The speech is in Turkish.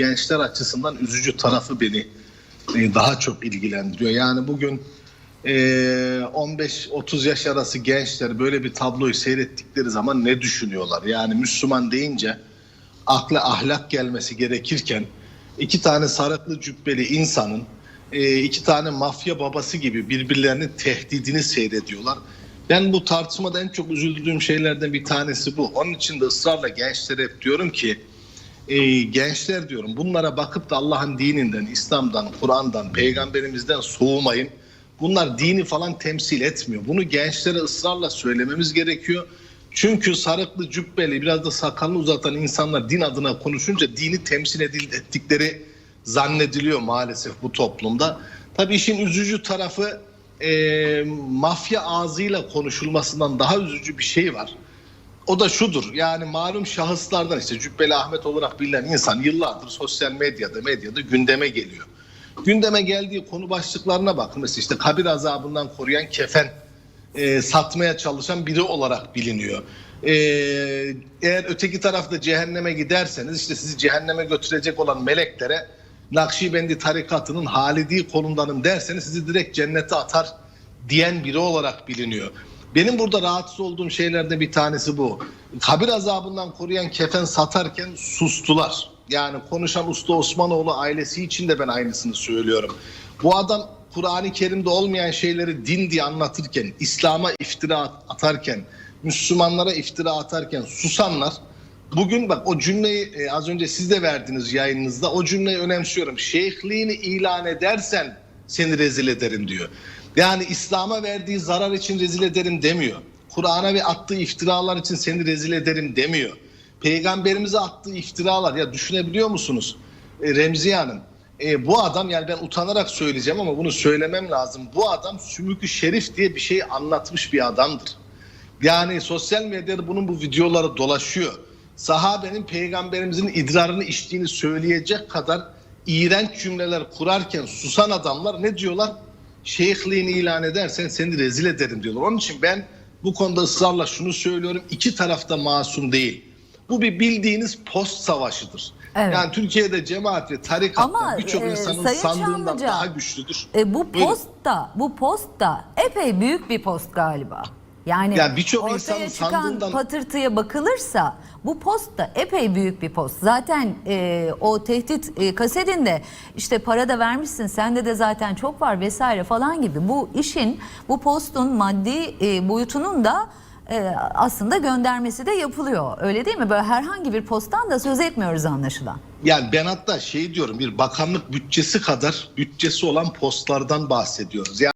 gençler açısından üzücü tarafı beni e, daha çok ilgilendiriyor. Yani bugün e, 15-30 yaş arası gençler böyle bir tabloyu seyrettikleri zaman ne düşünüyorlar? Yani Müslüman deyince akla ahlak gelmesi gerekirken iki tane sarıklı cübbeli insanın e, iki tane mafya babası gibi birbirlerinin tehdidini seyrediyorlar. Ben bu tartışmada en çok üzüldüğüm şeylerden bir tanesi bu. Onun için de ısrarla gençlere hep diyorum ki e, gençler diyorum bunlara bakıp da Allah'ın dininden, İslam'dan, Kur'an'dan, peygamberimizden soğumayın. Bunlar dini falan temsil etmiyor. Bunu gençlere ısrarla söylememiz gerekiyor. Çünkü sarıklı cübbeli biraz da sakalını uzatan insanlar din adına konuşunca dini temsil ettikleri zannediliyor maalesef bu toplumda. Tabii işin üzücü tarafı e, mafya ağzıyla konuşulmasından daha üzücü bir şey var. O da şudur yani malum şahıslardan işte Cübbeli Ahmet olarak bilinen insan yıllardır sosyal medyada medyada gündeme geliyor. Gündeme geldiği konu başlıklarına bakın mesela işte kabir azabından koruyan kefen e, satmaya çalışan biri olarak biliniyor. E, eğer öteki tarafta cehenneme giderseniz işte sizi cehenneme götürecek olan meleklere Nakşibendi tarikatının Halidi kolundanım derseniz sizi direkt cennete atar diyen biri olarak biliniyor. Benim burada rahatsız olduğum şeylerden bir tanesi bu. Kabir azabından koruyan kefen satarken sustular. Yani konuşan Usta Osmanoğlu ailesi için de ben aynısını söylüyorum. Bu adam Kur'an-ı Kerim'de olmayan şeyleri din diye anlatırken, İslam'a iftira atarken, Müslümanlara iftira atarken susanlar Bugün bak o cümleyi e, az önce siz de verdiniz yayınınızda. O cümleyi önemsiyorum. Şeyhliğini ilan edersen seni rezil ederim diyor. Yani İslam'a verdiği zarar için rezil ederim demiyor. Kur'an'a ve attığı iftiralar için seni rezil ederim demiyor. Peygamberimize attığı iftiralar ya düşünebiliyor musunuz? E, Remziye Hanım e, bu adam yani ben utanarak söyleyeceğim ama bunu söylemem lazım. Bu adam sümükü şerif diye bir şey anlatmış bir adamdır. Yani sosyal medyada bunun bu videoları dolaşıyor. Sahabenin peygamberimizin idrarını içtiğini söyleyecek kadar iğrenç cümleler kurarken susan adamlar ne diyorlar? Şeyhliğini ilan edersen seni rezil ederim diyorlar. Onun için ben bu konuda ısrarla şunu söylüyorum. İki tarafta masum değil. Bu bir bildiğiniz post savaşıdır. Evet. Yani Türkiye'de cemaat ve tarikat birçok e, insanın Sayın sandığından Çamlıca, daha güçlüdür. E, bu post da bu post da epey büyük bir post galiba. Yani Ya birçok insanın çıkan sandığından- patırtıya bakılırsa bu post da epey büyük bir post. Zaten e, o tehdit e, kasetinde işte para da vermişsin sende de zaten çok var vesaire falan gibi. Bu işin bu postun maddi e, boyutunun da e, aslında göndermesi de yapılıyor. Öyle değil mi? Böyle herhangi bir posttan da söz etmiyoruz anlaşılan. Yani ben hatta şey diyorum bir bakanlık bütçesi kadar bütçesi olan postlardan bahsediyoruz. Yani